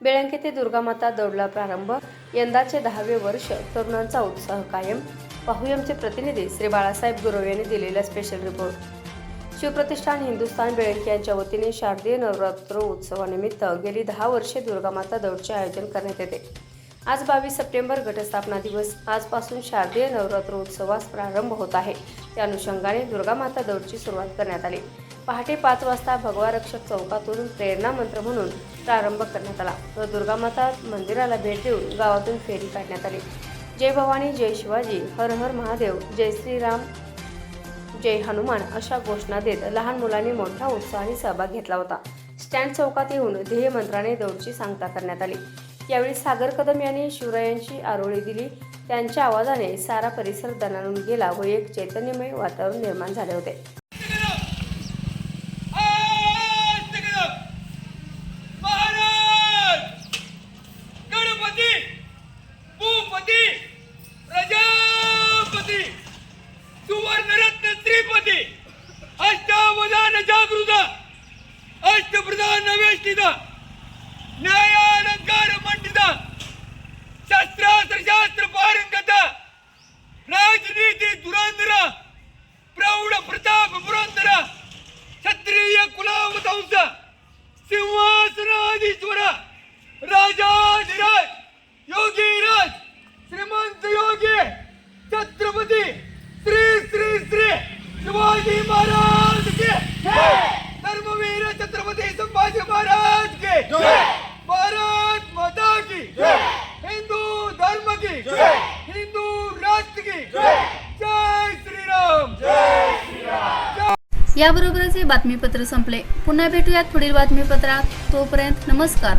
बेळंके ते दुर्गामाता दौडला प्रारंभ. यंदाचे दहावे वर्ष तरुणांचा उत्साह कायम. पाहुयमचे प्रतिनिधी श्री बाळासाहेब गुरव यांनी दिलेला स्पेशल रिपोर्ट शिवप्रतिष्ठान हिंदुस्थान बेळंके यांच्या वतीने शारदीय नवरात्र उत्सवानिमित्त गेली दहा वर्षे दुर्गामाता दौडचे आयोजन करण्यात येते. आज बावीस सप्टेंबर घटस्थापना दिवस. आजपासून शारदीय नवरात्र उत्सवास प्रारंभ होत आहे. त्या अनुषंगाने दुर्गामाता दौडची सुरुवात करण्यात आली. पहाटे पाच वाजता भगवा रक्षक चौकातून प्रेरणा मंत्र म्हणून प्रारंभ करण्यात आला. व दुर्गामाता मंदिराला भेट देऊन गावातून फेरी काढण्यात आली. जय भवानी जय शिवाजी हर हर महादेव जय श्रीराम जय हनुमान अशा घोषणा देत लहान मुलांनी मोठ्या उत्साहाने सहभाग घेतला होता. स्टँड चौकात येऊन ध्येय मंत्राने दौडची सांगता करण्यात आली. यावेळी सागर कदम यांनी शिवरायांची आरोळी दिली. त्यांच्या आवाजाने सारा परिसर दणाणून गेला व एक चैतन्यमय वातावरण निर्माण झाले होते. மண்டிதான் ನ್ಯಾಯಾಲಂಕಾರ ಮಂಡಿದ ಶಸ್ತ್ರಾಸ್ತ್ರ ಶಾಸ್ತ್ರ ಪಾರಂಗತ ರಾಜನೀತಿ ದುರಂದ್ರ छत्रपती संभाजी महाराज के भारत माता की हिंदू धर्म की हिंदू राष्ट्र की जय। श्री राम याबरोबरच हे बातमीपत्र संपले. पुन्हा भेटूयात पुढील बातमीपत्रात. तोपर्यंत नमस्कार.